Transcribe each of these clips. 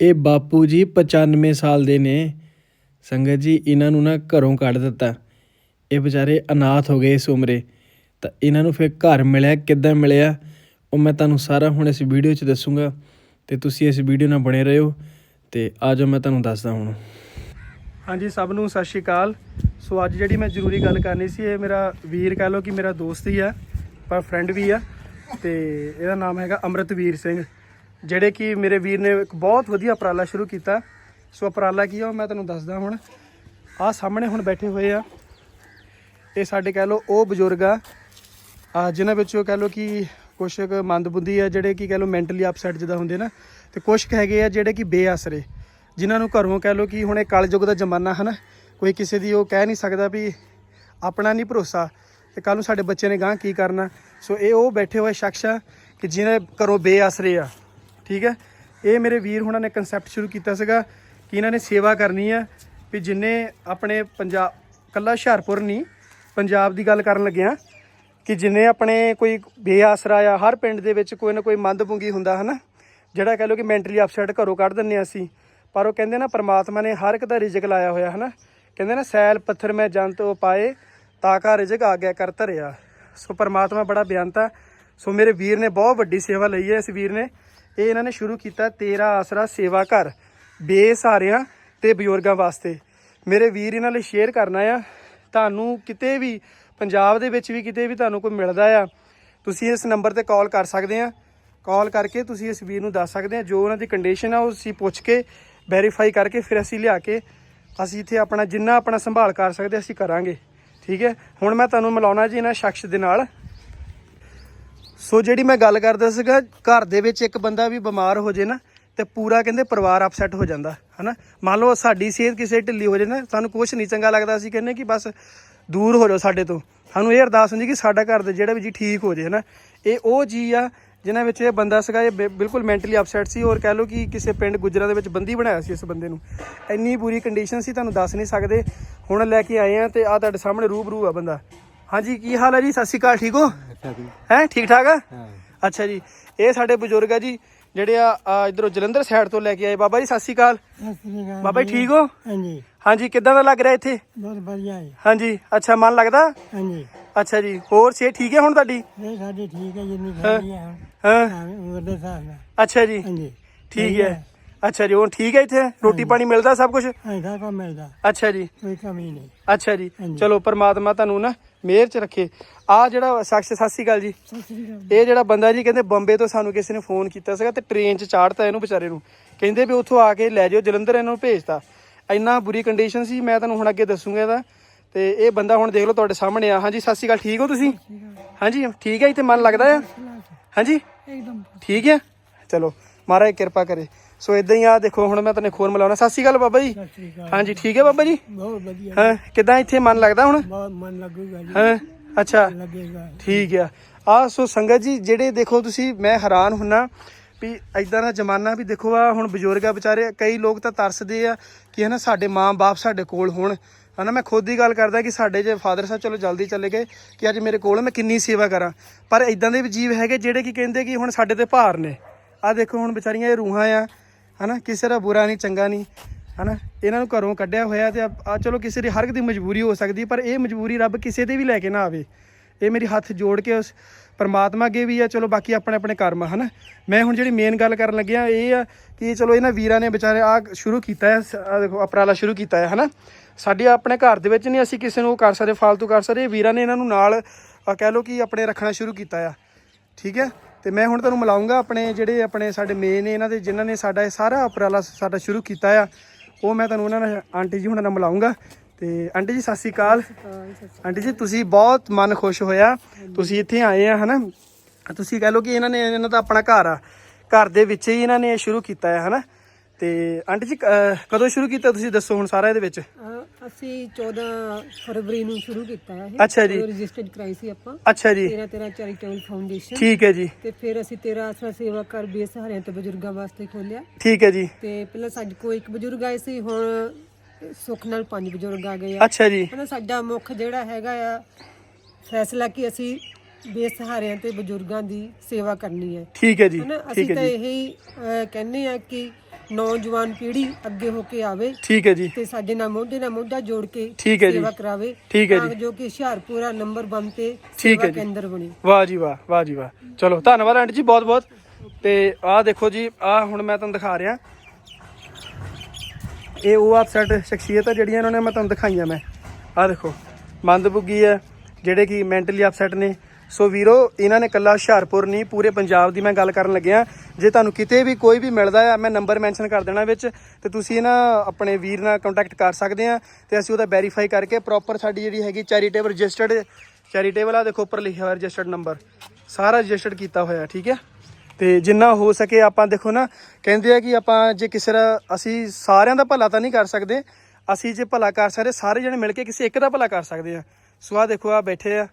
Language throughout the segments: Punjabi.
ਇਹ ਬਾਪੂ ਜੀ 95 ਸਾਲ ਦੇ ਨੇ। ਸੰਗਤ ਜੀ, ਇਹਨਾਂ ਨੂੰ ਨਾ ਘਰੋਂ ਕੱਢ ਦਿੱਤਾ। ਇਹ ਵਿਚਾਰੇ ਅਨਾਥ ਹੋ ਗਏ ਇਸ ਉਮਰੇ। ਤਾਂ ਇਹਨਾਂ ਨੂੰ ਫਿਰ ਘਰ ਮਿਲਿਆ, ਕਿੱਦਾਂ ਮਿਲਿਆ, ਉਹ ਮੈਂ ਤੁਹਾਨੂੰ ਸਾਰਾ ਹੁਣ ਇਸ ਵੀਡੀਓ 'ਚ ਦੱਸੂਗਾ। ਤੇ ਤੁਸੀਂ ਇਸ ਵੀਡੀਓ ਨਾਲ ਬਣੇ ਰਹੋ ਤੇ ਆਜੋ ਮੈਂ ਤੁਹਾਨੂੰ ਦੱਸਦਾ ਹੁਣ। ਹਾਂਜੀ, ਸਭ ਨੂੰ ਸਤਿ ਸ਼੍ਰੀ ਅਕਾਲ। ਸੋ ਅੱਜ ਜਿਹੜੀ ਮੈਂ ਜ਼ਰੂਰੀ ਗੱਲ ਕਰਨੀ ਸੀ, ਇਹ ਮੇਰਾ ਵੀਰ ਕਹਿ ਲਓ ਕਿ ਮੇਰਾ ਦੋਸਤ ਹੀ ਆ, ਪਰ ਫਰੈਂਡ ਵੀ ਆ। ਤੇ ਇਹਦਾ ਨਾਮ ਹੈਗਾ ਅਮਰਤਵੀਰ ਸਿੰਘ। ਜਿਹੜੇ ਕਿ ਮੇਰੇ ਵੀਰ ਨੇ ਇੱਕ ਬਹੁਤ ਵਧੀਆ ਉਪਰਾਲਾ ਸ਼ੁਰੂ ਕੀਤਾ। ਸੋ ਉਪਰਾਲਾ ਕੀ ਆ, ਉਹ ਮੈਂ ਤੁਹਾਨੂੰ ਦੱਸਦਾ ਹੁਣ। ਆਹ ਸਾਹਮਣੇ ਹੁਣ ਬੈਠੇ ਹੋਏ ਆ। ਇਹ ਸਾਡੇ ਕਹਿ ਲਓ ਉਹ ਬਜ਼ੁਰਗ ਆ। ਆ, ਜਿਨ੍ਹਾਂ ਵਿੱਚੋਂ ਕਹਿ ਲਓ ਕਿ ਕੁਛ ਕੁ ਮੰਦਬੁੱਧੀ ਆ, ਜਿਹੜੇ ਕਿ ਕਹਿ ਲਓ ਮੈਂਟਲੀ ਅਪਸੈਟ ਜਿੱਦਾਂ ਹੁੰਦੇ ਨਾ, ਤੇ ਕੁਛ ਕੁ ਹੈਗੇ ਆ ਜਿਹੜੇ ਕਿ ਬੇਆਸਰੇ, ਜਿਨ੍ਹਾਂ ਨੂੰ ਘਰੋਂ ਕਹਿ ਲਓ ਕਿ ਹੁਣ ਇਹ ਕਲਯੁੱਗ ਦਾ ਜ਼ਮਾਨਾ ਹੈ ਨਾ ਕੋਈ ਕਿਸੇ ਦੀ ਉਹ ਕਹਿ ਨਹੀਂ ਸਕਦਾ ਵੀ ਆਪਣਾ ਨਹੀਂ ਭਰੋਸਾ, ਤੇ ਕੱਲ ਨੂੰ ਸਾਡੇ ਬੱਚੇ ਨੇ ਗਾਂ ਕੀ ਕਰਨਾ। ਸੋ ਇਹ ਉਹ ਬੈਠੇ ਹੋਏ ਸ਼ਖਸ ਆ ਕਿ ਜਿਹਨੇ ਘਰੋਂ ਬੇਆਸਰੇ ਆ। ਠੀਕ ਹੈ? ਇਹ ਮੇਰੇ ਵੀਰ ਹੁਣਾਂ ਨੇ ਕਨਸੈਪਟ ਸ਼ੁਰੂ ਕੀਤਾ ਸੀਗਾ ਕਿ ਇਹਨਾਂ ਨੇ ਸੇਵਾ ਕਰਨੀ ਆ ਵੀ ਜਿੰਨੇ ਆਪਣੇ ਪੰਜਾਬ ਕੱਲਾ ਹੁਸ਼ਿਆਰਪੁਰ ਨਹੀਂ, ਪੰਜਾਬ ਦੀ ਗੱਲ ਕਰਨ ਲੱਗਿਆ ਕਿ ਜਿੰਨੇ ਆਪਣੇ ਕੋਈ ਬੇਆਸਰਾ ਆ, ਹਰ ਪਿੰਡ ਦੇ ਵਿੱਚ ਕੋਈ ਨਾ ਕੋਈ ਮੰਦਬੁੰਗੀ ਹੁੰਦਾ ਹਨਾ? ਜਿਹੜਾ ਕਹ ਲੋ ਕਿ ਮੈਂਟਲੀ ਅਪਸੈਟ ਘਰੋਂ ਕੱਢ ਦਿੰਨੇ ਆ ਅਸੀਂ। ਪਰ ਉਹ ਕਹਿੰਦੇ ਨਾ ਪ੍ਰਮਾਤਮਾ ਨੇ ਹਰ ਇੱਕ ਦਾ ਰਿਜ਼ਕ ਲਾਇਆ ਹੋਇਆ ਹਨਾ? ਕਹਿੰਦੇ ਨਾ ਸੈਲ, ਪੱਥਰ ਮੈਂ ਜੰਤ ਉਹ ਪਾਏ ਤਾਕਾ ਰਿਜ਼ਕ ਆ ਗਿਆ ਕਰ ਧਰਿਆ। ਸੋ ਪ੍ਰਮਾਤਮਾ ਬੜਾ ਬਿਆਨਤ ਸੋ ਮੇਰੇ ਵੀਰ ਨੇ ਬਹੁਤ ਵੱਡੀ ਸੇਵਾ ਲਈ ਹੈ ਇਸ ਵੀਰ ਨੇ। ਇਹ ਇਹਨਾਂ ਨੇ ਸ਼ੁਰੂ ਕੀਤਾ ਤੇਰਾ ਆਸਰਾ ਸੇਵਾ ਘਰ ਬੇਸਹਾਰਿਆਂ ਤੇ ਬਜ਼ੁਰਗਾਂ ਵਾਸਤੇ। ਮੇਰੇ ਵੀਰ ਇਹਨਾਂ ਲਈ ਸ਼ੇਅਰ ਕਰਨਾ ਆ ਤੁਹਾਨੂੰ ਕਿਤੇ ਵੀ, ਪੰਜਾਬ ਦੇ ਵਿੱਚ ਵੀ ਕਿਤੇ ਵੀ ਤੁਹਾਨੂੰ ਕੋਈ ਮਿਲਦਾ ਆ, ਤੁਸੀਂ ਇਸ ਨੰਬਰ ਤੇ ਕਾਲ ਕਰ ਸਕਦੇ ਆ। ਕਾਲ ਕਰਕੇ ਤੁਸੀਂ ਇਸ ਵੀਰ ਨੂੰ ਦੱਸ ਸਕਦੇ ਆ। ਜੋ ਉਹਨਾਂ ਦੀ ਕੰਡੀਸ਼ਨ ਆ, ਉਹ ਅਸੀਂ ਪੁੱਛ ਕੇ ਵੈਰੀਫਾਈ ਕਰਕੇ ਫਿਰ ਅਸੀਂ ਲਿਆ ਕੇ ਅਸੀਂ ਇੱਥੇ ਆਪਣਾ ਜਿੰਨਾ ਆਪਣਾ ਸੰਭਾਲ ਕਰ ਸਕਦੇ ਅਸੀਂ ਕਰਾਂਗੇ। ਠੀਕ ਹੈ? ਹੁਣ ਮੈਂ ਤੁਹਾਨੂੰ ਮਿਲਾਉਣਾ ਜੀ ਇਹਨਾਂ ਸ਼ਖਸ ਦੇ ਨਾਲ। ਸੋ ਜਿਹੜੀ ਮੈਂ ਗੱਲ ਕਰਦਾ ਸੀਗਾ, ਘਰ ਦੇ ਵਿੱਚ ਇੱਕ ਬੰਦਾ ਵੀ ਬਿਮਾਰ ਹੋ ਜੇ ਨਾ, ਤੇ ਪੂਰਾ ਕਹਿੰਦੇ ਪਰਿਵਾਰ ਅਪਸੈਟ ਹੋ ਜਾਂਦਾ, ਹਨਾ? ਮੰਨ ਲਓ ਸਾਡੀ ਸਿਹਤ ਕਿਸੇ ਢਿੱਲੀ ਹੋ ਜੇ ਨਾ, ਸਾਨੂੰ ਕੁਝ ਨਹੀਂ ਚੰਗਾ ਲੱਗਦਾ, ਅਸੀਂ ਕਹਿੰਦੇ ਕਿ ਬਸ ਦੂਰ ਹੋ ਜਾਓ ਸਾਡੇ ਤੋਂ। ਸਾਨੂੰ ਇਹ ਅਰਦਾਸ ਹੁੰਦੀ ਕਿ ਸਾਡਾ ਘਰ ਦੇ ਜਿਹੜਾ ਵੀ ਜੀ ਠੀਕ ਹੋ ਜੇ, ਹਨਾ? ਇਹ ਉਹ ਜੀ ਆ, ਜਿਨ੍ਹਾਂ ਵਿੱਚ ਇਹ ਬੰਦਾ ਸੀਗਾ, ਇਹ ਬਿ- ਬਿਲਕੁਲ ਮੈਂਟਲੀ ਅਪਸੈਟ ਸੀ, ਔਰ ਕਹਿ ਲਓ ਕਿ ਕਿਸੇ ਪਿੰਡ ਗੁਜਰਾਂ ਦੇ ਵਿੱਚ ਬੰਦੀ ਬਣਾਇਆ ਸੀ ਇਸ ਬੰਦੇ ਨੂੰ। ਇੰਨੀ ਬੁਰੀ ਕੰਡੀਸ਼ਨ ਸੀ, ਤੁਹਾਨੂੰ ਦੱਸ ਨਹੀਂ ਸਕਦੇ। ਹੁਣ ਲੈ ਕੇ ਆਏ ਆ ਤੇ ਆ ਤੁਹਾਡੇ ਸਾਹਮਣੇ ਰੂਬਰੂ ਆ ਬੰਦਾ। ਹਾਂਜੀ, ਕੀ ਹਾਲ ਹੈ ਜੀ? ਸਤਿ ਸ਼੍ਰੀ ਅਕਾਲ, ਠੀਕ ਹੋ? ਹੈ ਠੀਕ ਠਾਕ ਆ? ਅੱਛਾ ਜੀ ਇਹ ਸਾਡੇ ਬਜ਼ੁਰਗ ਆ ਜੀ ਜਿਹੜੇ ਆ ਇਧਰੋਂ ਜਲੰਧਰ ਸਾਈਡ ਤੋਂ ਲੈ ਕੇ ਆਏ। ਬਾਬਾ ਜੀ ਸਤਿ ਸ਼੍ਰੀ ਅਕਾਲ। ਬਾਬਾ ਜੀ ਠੀਕ ਹੋ? ਹਾਂਜੀ। ਹਾਂਜੀ ਕਿੱਦਾਂ ਦਾ ਲੱਗ ਰਿਹਾ ਇੱਥੇ? ਬਹੁਤ ਵਧੀਆ ਹੈ ਹਾਂਜੀ ਅੱਛਾ ਮਨ ਲੱਗਦਾ? ਹਾਂਜੀ। ਅੱਛਾ ਜੀ ਹੋਰ ਸੇ ਠੀਕ ਹੈ ਹੁਣ ਤੁਹਾਡੀ? ਇਹ ਸਾਡੇ ਠੀਕ ਹੈ ਜਿੰਨੀ ਸਾਡੀ ਹੈ ਹਾਂ। ਹਾਂ ਉਹਦੇ ਅੱਛਾ ਜੀ। ਹਾਂਜੀ। ਠੀਕ ਹੈ। ਅੱਛਾ ਜੀ ਹੁਣ ਠੀਕ ਹੈ ਇੱਥੇ? ਰੋਟੀ ਪਾਣੀ ਮਿਲਦਾ ਸਭ ਕੁਝ ਹਾਂ ਸਭ ਕੁਛ ਮਿਲਦਾ। ਅੱਛਾ ਜੀ। ਕੋਈ ਕਮੀ ਨਹੀਂ। ਅੱਛਾ ਜੀ। ਚਲੋ ਪਰਮਾਤਮਾ ਤੁਹਾਨੂੰ ਨਾ ਮਿਹਰ ਚ ਰੱਖੇ। ਆ ਜਿਹੜਾ ਸ਼ਖਸ ਸਤਿ ਸ਼੍ਰੀ ਅਕਾਲ ਜੀ ਇਹ ਜਿਹੜਾ ਬੰਦਾ ਜੀ ਕਹਿੰਦੇ ਬੰਬੇ ਤੋਂ ਸਾਨੂੰ ਕਿਸੇ ਨੇ ਫੋਨ ਕੀਤਾ ਸੀਗਾ ਤੇ ਟ੍ਰੇਨ 'ਚ ਚਾੜਤਾ ਇਹਨੂੰ ਵਿਚਾਰੇ ਨੂੰ। ਕਹਿੰਦੇ ਵੀ ਉੱਥੋਂ ਆ ਕੇ ਲੈ ਜਾਓ ਜਲੰਧਰ ਇਹਨਾਂ ਨੂੰ ਭੇਜਤਾ। ਇੰਨਾ ਬੁਰੀ ਕੰਡੀਸ਼ਨ ਸੀ ਮੈਂ ਤੁਹਾਨੂੰ ਹੁਣ ਅੱਗੇ ਦੱਸੂਗਾ ਇਹਦਾ। ਤੇ ਇਹ ਬੰਦਾ ਹੁਣ ਦੇਖ ਲਓ ਤੁਹਾਡੇ ਸਾਹਮਣੇ ਆ। ਹਾਂਜੀ ਸਤਿ ਸ਼੍ਰੀ ਅਕਾਲ ਠੀਕ ਹੋ ਤੁਸੀਂ? ਹਾਂਜੀ ਠੀਕ ਹੈ ਇੱਥੇ ਮਨ ਲੱਗਦਾ ਆ? ਹਾਂਜੀ? ਇੱਕਦਮ। ਠੀਕ ਹੈ? ਚਲੋ ਮਹਾਰਾਜ ਕਿਰਪਾ ਕਰੇ। ਸੋ ਇਦਾਂ ਹੀ ਆ ਦੇਖੋ ਹੁਣ ਮੈਂ ਤੈਨੂੰ ਖੋਰ ਮਿਲਾਉਣਾ। ਸਤਿ ਸ਼੍ਰੀ ਅਕਾਲ ਬਾਬਾ ਜੀ। ਸਤਿ ਸ੍ਰੀ ਅਕਾਲ। ਹਾਂਜੀ ਠੀਕ ਹੈ ਬਾਬਾ ਜੀ? ਬਹੁਤ ਵਧੀਆ। ਹਾਂ ਕਿਦਾਂ ਇੱਥੇ ਮਨ ਲੱਗਦਾ ਹੁਣ? ਬਹੁਤ ਮਨ ਲੱਗੂਗਾ ਜੀ। ਹਾਂ ਅੱਛਾ। ਲੱਗੇਗਾ। ਠੀਕ ਆ। ਆ ਸੋ ਸੰਗਤ ਜੀ ਜਿਹੜੇ ਦੇਖੋ ਤੁਸੀਂ ਮੈਂ ਹੈਰਾਨ ਹੁੰਨਾ ਵੀ ਐਦਾਂ ਦਾ ਜ਼ਮਾਨਾ ਵੀ ਦੇਖੋ ਆ ਹੁਣ ਬਜ਼ੁਰਗ ਆ ਵਿਚਾਰੇ ਕਈ ਲੋਕ ਤਾਂ ਤਰਸਦੇ ਆ ਕਿ ਹਨਾ ਸਾਡੇ ਮਾਂ-ਬਾਪ ਸਾਡੇ ਕੋਲ ਹੋਣ। ਹਨਾ ਮੈਂ ਖੁਦ ਦੀ ਗੱਲ ਕਰਦਾ ਕਿ ਸਾਡੇ ਜੇ ਫਾਦਰ ਸਾਹਿਬ ਚਲੋ ਜਲਦੀ ਚਲੇ ਗਏ ਕਿ ਅੱਜ ਮੇਰੇ ਕੋਲ ਮੈਂ ਕਿੰਨੀ ਸੇਵਾ ਕਰਾਂ। ਪਰ ਐਦਾਂ ਦੇ ਵੀ ਜੀਵ ਹੈਗੇ ਜਿਹੜੇ ਕੀ ਕਹਿੰਦੇ ਕਿ ਹੁਣ ਸਾਡੇ ਤੇ ਭਾਰ ਨੇ। ਆ ਦੇਖੋ ਹੁਣ ਵਿਚਾਰੀਆਂ ਇਹ ਰੂਹਾਂ ਆ ਹਨਾ? ਕਿਸੇ ਦਾ ਬੁਰਾ ਨਹੀਂ, ਚੰਗਾ ਨਹੀਂ, ਹਨਾ? ਇਹਨਾਂ ਨੂੰ ਘਰੋਂ ਕੱਢਿਆ ਹੋਇਆ ਤੇ ਆ ਚਲੋ ਕਿਸੇ ਦੀ ਹਰ ਇੱਕ ਦੀ ਮਜਬੂਰੀ ਹੋ ਸਕਦੀ ਪਰ ਇਹ ਮਜਬੂਰੀ ਰੱਬ ਕਿਸੇ ਦੇ ਵੀ ਲੈ ਕੇ ਨਾ ਆਵੇ। ਇਹ ਮੇਰੀ ਹੱਥ ਜੋੜ ਕੇ ਉਸ ਪਰਮਾਤਮਾ ਅੱਗੇ ਵੀ ਆ, ਚਲੋ ਬਾਕੀ ਆਪਣੇ ਆਪਣੇ ਕਰਮ ਆ, ਹਨਾ? ਮੈਂ ਹੁਣ ਜਿਹੜੀ ਮੇਨ ਗੱਲ ਕਰਨ ਲੱਗਿਆ, ਇਹ ਆ ਕਿ ਚਲੋ ਇਹਨਾਂ ਵੀਰਾਂ ਨੇ ਵਿਚਾਰੇ ਆ ਸ਼ੁਰੂ ਕੀਤਾ ਹੈ ਦੇਖੋ ਉਪਰਾਲਾ ਸ਼ੁਰੂ ਕੀਤਾ ਹੈ, ਹਨਾ? ਸਾਡੇ ਆਪਣੇ ਘਰ ਦੇ ਵਿੱਚ ਨਹੀਂ ਅਸੀਂ ਕਿਸੇ ਨੂੰ ਉਹ ਕਰ ਸਕਦੇ ਫालतू ਕਰ ਸਕਦੇ, ਇਹ ਵੀਰਾਂ ਨੇ ਇਹਨਾਂ ਨੂੰ ਨਾਲ ਕਹਿ ਲਓ ਕਿ ਆਪਣੇ ਰੱਖਣਾ ਸ਼ੁਰੂ ਕੀਤਾ ਆ। ਠੀਕ ਹੈ? ਤੇ ਮੈਂ ਹੁਣ ਤੁਹਾਨੂੰ ਮਿਲਾਉਂਗਾ ਆਪਣੇ ਜਿਹੜੇ ਆਪਣੇ ਸਾਡੇ ਮੇਨ ਨੇ ਇਹਨਾਂ ਦੇ ਜਿਨ੍ਹਾਂ ਨੇ ਸਾਡਾ ਇਹ ਸਾਰਾ ਉਪਰਾਲਾ ਸਾਡਾ ਸ਼ੁਰੂ ਕੀਤਾ ਆ ਉਹ ਮੈਂ ਤੁਹਾਨੂੰ ਉਹਨਾਂ ਨਾਲ ਆਂਟੀ ਜੀ ਹੁਣਾਂ ਨਾਲ ਮਿਲਾਉਂਗਾ। ਤੇ ਆਂਟੀ ਜੀ ਸਤਿ ਸ਼੍ਰੀ ਅਕਾਲ। ਆਂਟੀ ਜੀ ਤੁਸੀਂ ਬਹੁਤ ਮਨ ਖੁਸ਼ ਹੋਇਆ। ਤੁਸੀਂ ਇੱਥੇ ਆਏ ਆ ਹਨਾ? ਤੁਸੀਂ ਕਹਿ ਲਓ ਕਿ ਇਹਨਾਂ ਨੇ ਇਹਨਾਂ ਦਾ ਆਪਣਾ ਘਰ ਆ। ਘਰ ਦੇ ਵਿੱਚ ਹੀ ਇਹਨਾਂ ਨੇ ਇਹ ਸ਼ੁਰੂ ਕੀਤਾ ਹੈ ਹਨਾ? ਤੇ ਆਂਟੀ ਜੀ ਅਹ, ਕਦੋਂ ਸ਼ੁਰੂ ਕੀਤਾ ਤੁਸੀਂ ਦੱਸੋ ਹੁਣ ਸਾਰਾ ਇਹਦੇ ਵਿੱਚ? ਅਹ ਅਸੀਂ 14 ਫਰਵਰੀ ਨੂੰ ਸ਼ੁਰੂ ਕੀਤਾ ਹੈ ਅੱਛਾ ਜੀ। ਰਜਿਸਟਰਡ ਕਰਾਈ ਸੀ ਆਪਾਂ। ਅੱਛਾ ਜੀ। 13 13 ਚੈਰੀਟੇਬਲ ਫਾਊਂਡੇਸ਼ਨ ਠੀਕ ਹੈ ਜੀ। ਤੇ ਫਿਰ ਅਸੀਂ 13 ਆਸਰਾ ਸੇਵਾ ਕਰ ਬੇਸਹਾਰਿਆਂ ਤੇ ਬਜ਼ੁਰਗਾਂ ਵਾਸਤੇ ਖੋਲਿਆ ਠੀਕ ਹੈ ਜੀ। ਤੇ ਪਹਿਲਾਂ ਸਾਡੇ ਕੋਲ ਇੱਕ ਬਜ਼ੁਰਗ ਆਏ ਸੀ ਹੁਣ ਸੁੱਖ ਨਾਲ ਪੰਜ ਬਜ਼ੁਰਗ ਆ ਗਏ ਆ। ਅੱਛਾ ਜੀ। ਹਨਾ ਸਾਡਾ ਮੁੱਖ ਜਿਹੜਾ ਹੈਗਾ ਆ ਫੈਸਲਾ ਕਿ ਅਸੀਂ ਬੇਸਹਾਰਿਆਂ ਤੇ ਬਜ਼ੁਰਗਾਂ ਦੀ ਸੇਵਾ ਕਰਨੀ ਹੈ। ਠੀਕ ਹੈ ਜੀ ਹਨਾ ਠੀਕ ਅਸੀਂ ਹੈ ਤਾਂ ਜੀ। ਇਹ ਅਹ, ਕਹਿੰਦੇ ਆ ਕਿ ਨੌਜਵਾਨ ਪੀੜ੍ਹੀ ਅੱਗੇ ਹੋ ਕੇ ਆਵੇ ਠੀਕ ਹੈ ਜੀ। ਤੇ ਸਾਡੇ ਨਾਲ ਮੋਢੇ ਨਾਲ ਮੋਢਾ ਜੋੜ ਕੇ ਠੀਕ ਹੈ ਜੀ। ਸੇਵਾ ਕਰਾਵੇ ਠੀਕ ਹੈ ਤਾਂ ਜੀ। ਜੋ ਕਿ ਹੁਸ਼ਿਆਰਪੁਰਾ ਨੰਬਰ 1 ਤੇ ਠੀਕ ਹੈ ਸੇਵਾ ਜੀ। ਕੇਂਦਰ ਬਣੇ। ਵਾਹ ਜੀ ਵਾਹ ਵਾਹ ਜੀ ਵਾਹ। ਚਲੋ ਧੰਨਵਾਦ ਆਂਟੀ ਜੀ ਬਹੁਤ ਬਹੁਤ। ਤੇ ਆਹ ਦੇਖੋ ਜੀ ਆਹ ਹੁਣ ਮੈਂ ਤੁਹਾਨੂੰ ਦਿਖਾ ਰਿਹਾ। ਇਹ ਉਹ ਅਪਸੈਟ ਸ਼ਖਸੀਅਤ ਜਿਹੜੀਆਂ ਇਹਨਾਂ ਨੇ ਮੈਂ ਤੁਹਾਨੂੰ ਦਿਖਾਈਆਂ ਮੈਂ। ਆਹ ਦੇਖੋ ਮੰਦਬੁੱਗੀ ਹੈ ਜਿਹੜੇ ਕਿ ਮੈਂਟਲੀ ਅਪਸੈਟ ਨੇ। ਸੋ ਵੀਰੋ, ਇਹਨਾਂ ਨੇ ਕੱਲਾ ਹੁਸ਼ਿਆਰਪੁਰ ਨਹੀਂ, ਪੂਰੇ ਪੰਜਾਬ ਦੀ ਮੈਂ ਗੱਲ ਕਰਨ ਲੱਗਿਆ। ਜੇ ਤੁਹਾਨੂੰ ਕਿਤੇ ਵੀ ਕੋਈ ਵੀ ਮਿਲਦਾ ਆ, ਮੈਂ ਨੰਬਰ ਮੈਂਸ਼ਨ ਕਰ ਦੇਣਾ ਵਿੱਚ, ਤੇ ਤੁਸੀਂ ਇਹਨਾਂ ਆਪਣੇ ਵੀਰ ਨਾਲ ਕੰਟੈਕਟ ਕਰ ਸਕਦੇ ਆ, ਤੇ ਅਸੀਂ ਉਹਦਾ ਵੈਰੀਫਾਈ ਕਰਕੇ ਪ੍ਰੋਪਰ ਸਾਡੀ ਜਿਹੜੀ ਹੈਗੀ ਚੈਰੀਟੇਬਲ ਰਜਿਸਟਰਡ ਚੈਰੀਟੇਬਲ ਆ ਦੇਖੋ, ਉੱਪਰ ਲਿਖਿਆ ਹੋਇਆ ਰਜਿਸਟਰਡ ਨੰਬਰ ਸਾਰਾ ਰਜਿਸਟਰਡ ਕੀਤਾ ਹੋਇਆ, ਠੀਕ ਹੈ ਤੇ ਜਿੰਨਾ ਹੋ ਸਕੇ ਆਪਾਂ ਦੇਖੋ ਨਾ, ਕਹਿੰਦੇ ਆ ਕਿ ਆਪਾਂ ਜੇ ਕਿਸੇ ਦਾ, ਅਸੀਂ ਸਾਰਿਆਂ ਦਾ ਭਲਾ ਤਾਂ ਨਹੀਂ ਕਰ ਸਕਦੇ, ਅਸੀਂ ਜੇ ਭਲਾ ਕਰ ਸਕਦੇ, ਸਾਰੇ ਜਣੇ ਮਿਲ ਕੇ ਕਿਸੇ ਇੱਕ ਦਾ ਭਲਾ ਕਰ ਸਕਦੇ ਆ। ਸੋ ਆਹ ਦੇਖੋ ਆ ਬੈਠੇ ਆ।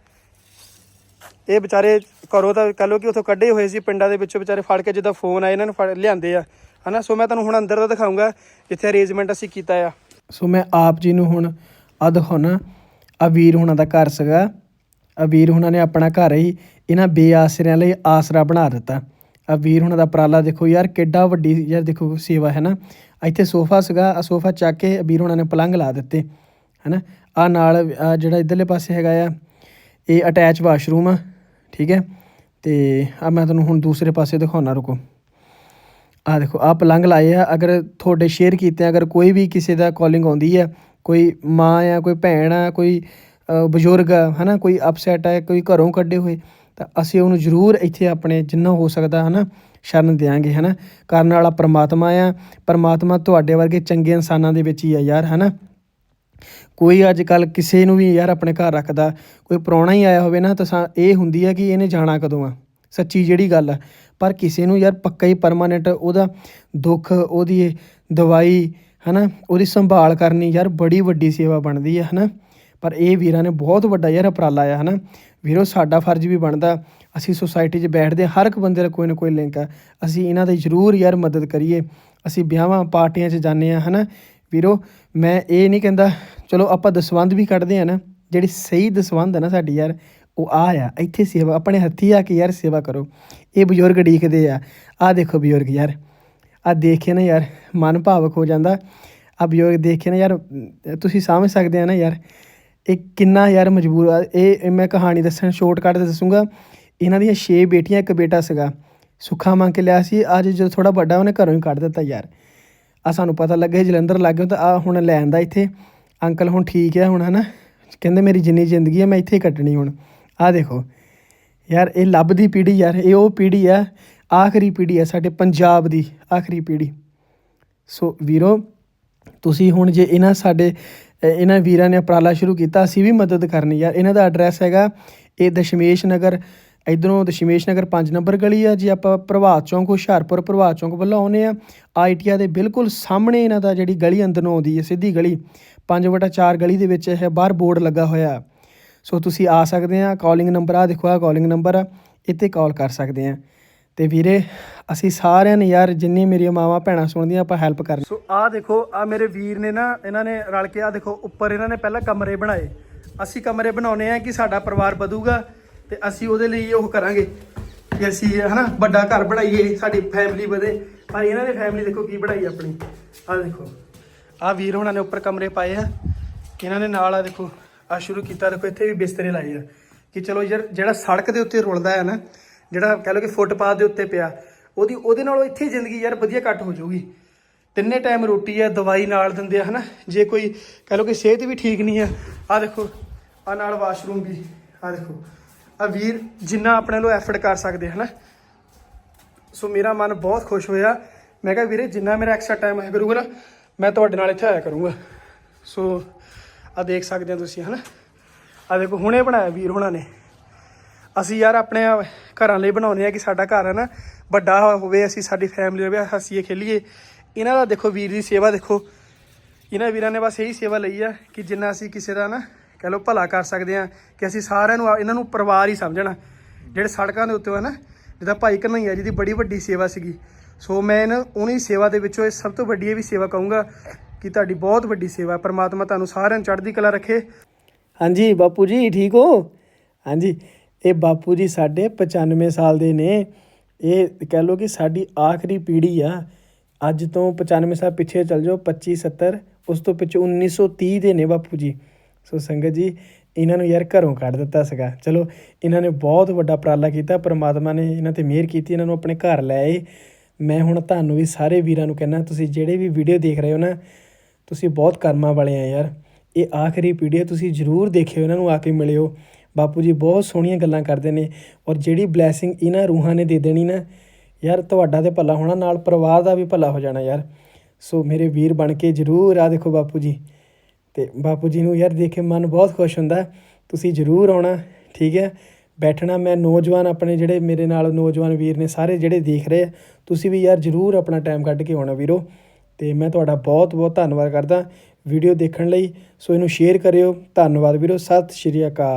ਇਹ ਵਿਚਾਰੇ ਘਰੋਂ ਤਾਂ ਕਹ ਲੋ ਕਿ ਉਥੋਂ ਕੱਢੇ ਹੋਏ ਸੀ, ਪਿੰਡਾਂ ਦੇ ਵਿੱਚੋਂ ਵਿਚਾਰੇ ਫੜ ਕੇ ਜਿੱਦਾਂ ਫੋਨ ਆਏ ਇਹਨਾਂ ਨੂੰ ਫੜ ਲਿਆਂਦੇ ਆ। ਹਨਾ? ਸੋ ਮੈਂ ਤੁਹਾਨੂੰ ਹੁਣ ਅੰਦਰ ਦਾ ਦਿਖਾਉਂਗਾ, ਜਿੱਥੇ ਅਰੇਂਜਮੈਂਟ ਅਸੀਂ ਕੀਤਾ ਆ। ਸੋ ਮੈਂ ਆਪ ਜੀ ਨੂੰ ਹੁਣ ਆ ਦਿਖਾਉਣਾ। ਆ ਵੀਰ ਹੁਣਾਂ ਦਾ ਘਰ ਸੀਗਾ। ਆ ਵੀਰ ਹੁਣਾਂ ਨੇ ਆਪਣਾ ਘਰ ਹੀ ਇਹਨਾਂ ਬੇਆਸਰਿਆਂ ਲਈ ਆਸਰਾ ਬਣਾ ਦਿੱਤਾ। ਆ ਵੀਰ ਹੁਣਾਂ ਦਾ ਪ੍ਰਾਲਾ ਦੇਖੋ ਯਾਰ, ਕਿੱਡਾ ਵੱਡੀ ਯਾਰ ਦੇਖੋ ਸੇਵਾ ਹੈ ਨਾ। ਇੱਥੇ ਸੋਫਾ ਸੀਗਾ ਆ ਸੋਫਾ ਚੱਕ ਕੇ ਵੀਰ ਹੁਣਾਂ ਨੇ ਪਲੰਘ ਲਾ ਦਿੱਤੇ। ਹੈ ਨਾ ਆ ਨਾਲ ਜਿਹੜਾ ਇਧਰਲੇ ਪਾਸੇ ਹੈਗਾ ਆ ਇਹ ਅਟੈਚ ਵਾਸ਼ਰੂਮ ਆ, ਠੀਕ ਹੈ? ਤੇ ਆ ਮੈਂ ਤੁਹਾਨੂੰ ਹੁਣ ਦੂਸਰੇ ਪਾਸੇ ਦਿਖਾਉਣਾ, ਰੁਕੋ। ਆ ਦੇਖੋ ਆ ਪਲੰਘ ਲਾਏ ਆ। ਅਗਰ ਤੁਹਾਡੇ ਸ਼ੇਅਰ ਕੀਤੇ ਅਗਰ ਕੋਈ ਵੀ ਕਿਸੇ ਦਾ ਕਾਲਿੰਗ ਆਉਂਦੀ ਹੈ ਕੋਈ ਮਾਂ ਆ, ਕੋਈ ਭੈਣ ਆ, ਕੋਈ ਬਜ਼ੁਰਗ ਆ, ਹਨਾ, ਕੋਈ ਅਪਸੈਟ ਆ, ਕੋਈ ਘਰੋਂ ਕੱਢੇ ਹੋਏ, ਤਾਂ ਅਸੀਂ ਉਹਨੂੰ ਜ਼ਰੂਰ ਇੱਥੇ ਆਪਣੇ ਜਿੰਨਾ ਹੋ ਸਕਦਾ, ਹਨਾ, ਸ਼ਰਨ ਦਿਆਂਗੇ, ਹਨਾ। ਕਰਨ ਵਾਲਾ ਪਰਮਾਤਮਾ ਆ। ਪਰਮਾਤਮਾ ਤੁਹਾਡੇ ਵਰਗੇ ਚੰਗੇ ਇਨਸਾਨਾਂ ਦੇ ਵਿੱਚ ਹੀ ਆ ਯਾਰ, ਹਨਾ। ਕੋਈ ਅੱਜ ਕੱਲ ਕਿਸੇ ਨੂੰ ਵੀ ਯਾਰ ਆਪਣੇ ਘਰ ਰੱਖਦਾ ਕੋਈ ਪ੍ਰਾਹੁਣਾ ਹੀ ਆਇਆ ਹੋਵੇ ਨਾ ਤਾਂ ਇਹ ਹੁੰਦੀ ਹੈ ਕਿ ਇਹਨੇ ਜਾਣਾ ਕਦੋਂ ਆ? ਸੱਚੀ ਜਿਹੜੀ ਗੱਲ ਆ। ਪਰ ਕਿਸੇ ਨੂੰ ਯਾਰ ਪੱਕਾ ਹੀ ਪਰਮਾਨੈਂਟ ਉਹਦਾ ਦੁੱਖ ਉਹਦੀ ਇਹ ਦਵਾਈ ਹਨਾ ਉਹਦੀ ਸੰਭਾਲ ਕਰਨੀ ਯਾਰ ਬੜੀ ਵੱਡੀ ਸੇਵਾ ਬਣਦੀ ਹੈ ਹਨਾ। ਪਰ ਇਹ ਵੀਰਾਂ ਨੇ ਬਹੁਤ ਵੱਡਾ ਯਾਰ ਉਪਰਾਲਾ ਆ ਹਨਾ। ਵੀਰੋ ਸਾਡਾ ਫਰਜ਼ ਵੀ ਬਣਦਾ ਅਸੀਂ ਸੁਸਾਇਟੀ 'ਚ ਬੈਠਦੇ ਹਾਂ, ਹਰ ਇੱਕ ਬੰਦੇ ਦਾ ਕੋਈ ਨਾ ਕੋਈ ਲਿੰਕ ਆ। ਅਸੀਂ ਇਹਨਾਂ ਦੀ ਜ਼ਰੂਰ ਯਾਰ ਮਦਦ ਕਰੀਏ। ਅਸੀਂ ਵਿਆਹਾਂ ਪਾਰਟੀਆਂ 'ਚ ਜਾਂਦੇ ਆ ਹਨਾ। ਵੀਰੋ ਮੈਂ ਇਹ ਨਹੀਂ ਕਹਿੰਦਾ, ਚਲੋ ਆਪਾਂ ਦਸਵੰਧ ਵੀ ਕੱਢਦੇ ਆ ਨਾ, ਜਿਹੜੀ ਸਹੀ ਦਸਵੰਧ ਹੈ ਨਾ ਸਾਡੀ ਯਾਰ, ਉਹ ਆ ਆ, ਇੱਥੇ ਸੇਵਾ, ਆਪਣੇ ਹੱਥੀ ਆ ਕੇ ਯਾਰ ਸੇਵਾ ਕਰੋ। ਇਹ ਬਜ਼ੁਰਗ ਡੀਕਦੇ ਆ ਆ ਦੇਖੋ ਬਜ਼ੁਰਗ ਯਾਰ ਆ ਦੇਖੇ ਨਾ ਯਾਰ, ਮਨ ਭਾਵਕ ਹੋ ਜਾਂਦਾ। ਆ ਬਜ਼ੁਰਗ ਦੇਖੇ ਨਾ ਯਾਰ, ਤੁਸੀਂ ਸਮਝ ਸਕਦੇ ਆ ਨਾ ਯਾਰ, ਇਹ ਕਿੰਨਾ ਯਾਰ ਮਜਬੂਰ ਆ। ਇਹ ਮੈਂ ਕਹਾਣੀ ਦੱਸਣ ਸ਼ਾਰਟਕਟ ਤੇ ਦੱਸੂਗਾ। ਇਹਨਾਂ ਦੀਆਂ 6 ਬੇਟੀਆਂ, ਇੱਕ ਬੇਟਾ ਸੀਗਾ, ਸੁੱਖਾ ਮੰਗ ਕੇ ਲਿਆ ਸੀ, ਅੱਜ ਜਦੋਂ ਥੋੜਾ ਵੱਡਾ, ਉਹਨੇ ਘਰੋਂ ਹੀ ਕੱਢ ਦਿੱਤਾ ਯਾਰ। ਆ ਸਾਨੂੰ ਪਤਾ ਲੱਗਾ ਜਲੰਧਰ ਲੱਗ ਗਿਆ ਤਾਂ ਆ ਹੁਣ ਲੈ ਆਂਦਾ ਇੱਥੇ। ਅੰਕਲ ਹੁਣ ਠੀਕ ਹੈ ਹੁਣ, ਹਨਾ? ਕਹਿੰਦੇ ਮੇਰੀ ਜਿੰਨੀ ਜ਼ਿੰਦਗੀ ਹੈ ਮੈਂ ਇੱਥੇ ਕੱਟਣੀ ਹੁਣ। ਆ ਦੇਖੋ। ਯਾਰ ਇਹ ਲੱਭਦੀ ਪੀੜ੍ਹੀ ਯਾਰ, ਇਹ ਉਹ ਪੀੜ੍ਹੀ ਆ, ਆਖਰੀ ਪੀੜ੍ਹੀ ਆ ਸਾਡੇ ਪੰਜਾਬ ਦੀ, ਆਖਰੀ ਪੀੜ੍ਹੀ। ਸੋ ਵੀਰੋ, ਤੁਸੀਂ ਹੁਣ ਜੇ ਇਹਨਾਂ ਸਾਡੇ ਇਹਨਾਂ ਵੀਰਾਂ ਨੇ ਉਪਰਾਲਾ ਸ਼ੁਰੂ ਕੀਤਾ, ਅਸੀਂ ਵੀ ਮਦਦ ਕਰਨੀ ਯਾਰ। ਇਹਨਾਂ ਦਾ ਐਡਰੈਸ ਹੈਗਾ, ਇਹ ਦਸ਼ਮੇਸ਼ ਨਗਰ ਇਧਰੋਂ ਦਸ਼ਮੇਸ਼ ਨਗਰ 5 ਨੰਬਰ ਗਲੀ ਆ ਜੇ, ਆਪਾਂ ਪ੍ਰਭਾਤ ਚੌਂਕ, ਹੁਸ਼ਿਆਰਪੁਰ ਪ੍ਰਭਾਤ ਚੌਂਕ ਵੱਲੋਂ ਆਉਨੇ ਆ। ਆਈਟੀਆ ਦੇ ਬਿਲਕੁਲ ਸਾਹਮਣੇ ਇਹਨਾਂ ਦਾ ਜਿਹੜੀ ਗਲੀ ਅੰਦਰ ਨੂੰ ਆਉਂਦੀ ਹੈ, ਸਿੱਧੀ ਗਲੀ। 5/4 ਗਲੀ ਦੇ ਵਿੱਚ ਇਹ ਬਾਹਰ ਬੋਰਡ ਲੱਗਾ ਹੋਇਆ। ਸੋ ਤੁਸੀਂ ਆ ਸਕਦੇ ਆ ਕਾਲਿੰਗ ਨੰਬਰ ਆ, ਦੇਖੋ ਆ ਕਾਲਿੰਗ ਨੰਬਰ ਆ, ਇੱਥੇ ਕਾਲ ਕਰ ਸਕਦੇ ਆ। ਤੇ ਵੀਰੇ, ਅਸੀਂ ਸਾਰਿਆਂ ਨੇ ਯਾਰ ਜਿੰਨੀ ਮੇਰੀਆਂ ਮਾਵਾਂ ਭੈਣਾਂ ਸੁਣਦੀਆਂ, ਆਪਾਂ ਹੈਲਪ ਕਰਨੀ ਸੋ ਆ ਦੇਖੋ ਆ ਮੇਰੇ ਵੀਰ ਨੇ ਨਾ, ਇਹਨਾਂ ਨੇ ਰਲ ਕੇ ਆ ਦੇਖੋ, ਉੱਪਰ ਇਹਨਾਂ ਨੇ ਪਹਿਲਾਂ ਕਮਰੇ ਬਣਾਏ। ਅਸੀਂ ਕਮਰੇ ਬਣਾਉਨੇ ਆ ਕਿ ਸਾਡਾ ਪਰਿਵਾਰ ਵਧੂਗਾ। ਤੇ ਅਸੀਂ ਉਹਦੇ ਲਈ ਉਹ ਕਰਾਂਗੇ ਕਿ ਅਸੀਂ, ਹਨਾ, ਵੱਡਾ ਘਰ ਬਣਾਈਏ, ਸਾਡੀ ਫੈਮਿਲੀ ਵਧੇ। ਪਰ ਇਹਨਾਂ ਨੇ ਫੈਮਿਲੀ ਦੇਖੋ ਕੀ ਬਣਾਈ ਆਪਣੀ। ਆਹ ਦੇਖੋ। ਆਹ ਵੀਰ ਹੋਣਾ ਨੇ ਉੱਪਰ ਕਮਰੇ ਪਾਏ ਆ। ਇਹਨਾਂ ਨੇ ਨਾਲ ਆ ਦੇਖੋ ਆ ਸ਼ੁਰੂ ਕੀਤਾ। ਦੇਖੋ, ਇੱਥੇ ਵੀ ਬਿਸਤਰੇ ਲਾਏ ਆ। ਕਿ ਚਲੋ ਯਾਰ, ਜਿਹੜਾ ਸੜਕ ਦੇ ਉੱਤੇ ਰੁਲਦਾ ਹੈ ਨਾ, ਜਿਹੜਾ ਕਹ ਲਓ ਕਿ ਫੁੱਟਪਾਥ ਦੇ ਉੱਤੇ ਪਿਆ, ਉਹਦੀ, ਉਹਦੇ ਨਾਲੋਂ ਇੱਥੇ ਜ਼ਿੰਦਗੀ ਯਾਰ ਵਧੀਆ ਕੱਟ ਹੋ ਜਾਊਗੀ। ਤਿੰਨੇ ਟਾਈਮ ਰੋਟੀ ਆ, ਦਵਾਈ ਨਾਲ ਦਿੰਦੇ ਆ, ਹਨਾ। ਜੇ ਕੋਈ ਕਹ ਲਓ ਕਿ ਸਿਹਤ ਵੀ ਠੀਕ ਨਹੀਂ ਆ ਆ ਦੇਖੋ ਆ ਨਾਲ ਵਾਸ਼ਰੂਮ ਵੀ ਆ ਦੇਖੋ। ਆ ਵੀਰ, ਜਿੰਨਾ ਆਪਣੇ ਲੋ ਐਫਰਟ ਕਰ ਸਕਦੇ, ਹਨਾ? ਸੋ ਮੇਰਾ ਮਨ ਬਹੁਤ ਖੁਸ਼ ਹੋਇਆ। ਮੈਂ ਕਿਹਾ, ਵੀਰੇ, ਜਿੰਨਾ ਮੇਰਾ ਐਕਸਟਰਾ ਟਾਈਮ ਹੋਇਆ ਕਰੂਗਾ ਨਾ, ਮੈਂ ਤੁਹਾਡੇ ਨਾਲ ਇੱਥੇ ਆਇਆ ਕਰੂੰਗਾ। ਸੋ ਆ ਦੇਖ ਸਕਦੇ ਹੋ ਤੁਸੀਂ, ਹਨਾ? ਆ ਦੇਖੋ, ਹੁਣੇ ਬਣਾਇਆ ਵੀਰ ਹੁਣਾਂ ਨੇ। ਅਸੀਂ ਯਾਰ ਆਪਣੇ ਘਰਾਂ ਲਈ ਬਣਾਉਂਦੇ ਆ ਕਿ ਸਾਡਾ ਘਰ ਹੈ ਨਾ, ਵੱਡਾ ਹੋਵੇ, ਅਸੀਂ ਸਾਡੀ ਫੈਮਿਲੀ ਹੋਵੇ, ਹੱਸੀਏ, ਖੇਲੀਏ। ਇਹਨਾਂ ਦਾ ਦੇਖੋ, ਵੀਰ ਦੀ ਸੇਵਾ ਦੇਖੋ। ਇਹਨਾਂ ਵੀਰਾਂ ਨੇ ਬਸ ਇਹੀ ਸੇਵਾ ਲਈ ਆ ਕਿ ਜਿੰਨਾ ਅਸੀਂ ਕਿਸੇ ਦਾ ਨਾ ਕਹ ਲਓ ਭਲਾ ਕਰ ਸਕਦੇ ਆ ਕਿ ਅਸੀਂ ਸਾਰਿਆਂ ਨੂੰ ਇਹਨਾਂ ਨੂੰ ਪਰਿਵਾਰ ਹੀ ਸਮਝਣਾ। ਜਿਹੜੇ ਸੜਕਾਂ ਦੇ ਉੱਤੇ ਆ ਨਾ, ਜਿੱਦਾਂ ਭਾਈ ਕਨਈਆ ਜੀ ਦੀ ਬੜੀ ਵੱਡੀ ਸੇਵਾ ਸੀਗੀ। ਸੋ ਮੈਂ ਇਹਨਾਂ ਉਹਨੀ ਸੇਵਾ ਦੇ ਵਿੱਚੋਂ ਇਹ ਸਭ ਤੋਂ ਵੱਡੀ ਇਹ ਵੀ ਸੇਵਾ ਕਹੂੰਗਾ ਕਿ ਤੁਹਾਡੀ ਬਹੁਤ ਵੱਡੀ ਸੇਵਾ ਪਰਮਾਤਮਾ ਤੁਹਾਨੂੰ ਸਾਰਿਆਂ ਨੂੰ ਚੜ੍ਹਦੀ ਕਲਾ ਰੱਖੇ। ਹਾਂਜੀ, ਬਾਪੂ ਜੀ, ਠੀਕ ਹੋ? ਹਾਂਜੀ, ਇਹ ਬਾਪੂ ਜੀ ਸਾਡੇ 95 ਸਾਲ ਦੇ ਨੇ। ਇਹ ਕਹਿ ਲਓ ਕਿ ਸਾਡੀ ਆਖਰੀ ਪੀੜ੍ਹੀ ਆ। ਅੱਜ ਤੋਂ 95 ਸਾਲ ਪਿੱਛੇ ਚੱਲ ਜਾਓ 25 70 ਉਸ ਤੋਂ ਪਿੱਛੇ 1930 ਦੇ ਨੇ ਬਾਪੂ ਜੀ। ਸੋ ਸੰਗਤ ਜੀ, ਇਹਨਾਂ ਨੂੰ ਯਾਰ ਘਰੋਂ ਕੱਢ ਦਿੱਤਾ ਸੀਗਾ। ਚਲੋ, ਇਹਨਾਂ ਨੇ ਬਹੁਤ ਵੱਡਾ ਉਪਰਾਲਾ ਕੀਤਾ, ਪਰਮਾਤਮਾ ਨੇ ਇਹਨਾਂ ਤੇ ਮਿਹਰ ਕੀਤੀ, ਇਹਨਾਂ ਨੂੰ ਆਪਣੇ ਘਰ ਲੈ ਆਏ। ਮੈਂ ਹੁਣ ਤੁਹਾਨੂੰ ਵੀ ਸਾਰੇ ਵੀਰਾਂ ਨੂੰ ਕਹਿੰਦਾ, ਤੁਸੀਂ ਜਿਹੜੇ ਵੀ ਵੀਡੀਓ ਦੇਖ ਰਹੇ ਹੋ ਨਾ, ਤੁਸੀਂ ਬਹੁਤ ਕਰਮਾਂ ਵਾਲੇ ਆ ਯਾਰ। ਇਹ ਆਖਰੀ ਵੀਡੀਓ ਤੁਸੀਂ ਜ਼ਰੂਰ ਦੇਖਿਓ, ਇਹਨਾਂ ਨੂੰ ਆ ਕੇ ਮਿਲਿਓ। ਬਾਪੂ ਜੀ, ਬਹੁਤ ਸੋਹਣੀਆਂ ਗੱਲਾਂ ਕਰਦੇ ਨੇ ਔਰ ਜਿਹੜੀ ਬਲੇਸਿੰਗ ਇਹਨਾਂ ਰੂਹਾਂ ਨੇ ਦੇ ਦੇਣੀ ਨਾ, ਯਾਰ ਤੁਹਾਡਾ ਤੇ ਭਲਾ ਹੋਣਾ, ਨਾਲ ਪਰਿਵਾਰ ਦਾ ਵੀ ਭਲਾ ਹੋ ਜਾਣਾ ਯਾਰ। ਸੋ ਮੇਰੇ ਵੀਰ ਬਣ ਕੇ ਜ਼ਰੂਰ ਆ ਦੇਖੋ ਬਾਪੂ ਜੀ। ਅਤੇ ਬਾਪੂ ਜੀ ਨੂੰ ਯਾਰ ਦੇਖ ਕੇ ਮਨ ਬਹੁਤ ਖੁਸ਼ ਹੁੰਦਾ। ਤੁਸੀਂ ਜ਼ਰੂਰ ਆਉਣਾ, ਠੀਕ ਹੈ? ਬੈਠਣਾ, ਮੈਂ ਨੌਜਵਾਨ ਆਪਣੇ ਜਿਹੜੇ ਮੇਰੇ ਨਾਲ ਨੌਜਵਾਨ ਵੀਰ ਨੇ ਸਾਰੇ ਜਿਹੜੇ ਦੇਖ ਰਹੇ ਆ, ਤੁਸੀਂ ਵੀ ਯਾਰ ਜ਼ਰੂਰ ਆਪਣਾ ਟਾਈਮ ਕੱਢ ਕੇ ਆਉਣਾ ਵੀਰੋ। ਅਤੇ ਮੈਂ ਤੁਹਾਡਾ ਬਹੁਤ ਬਹੁਤ ਧੰਨਵਾਦ ਕਰਦਾ ਵੀਡੀਓ ਦੇਖਣ ਲਈ। ਸੋ ਇਹਨੂੰ ਸ਼ੇਅਰ ਕਰਿਓ। ਧੰਨਵਾਦ ਵੀਰੋ। ਸਤਿ ਸ਼੍ਰੀ ਅਕਾਲ।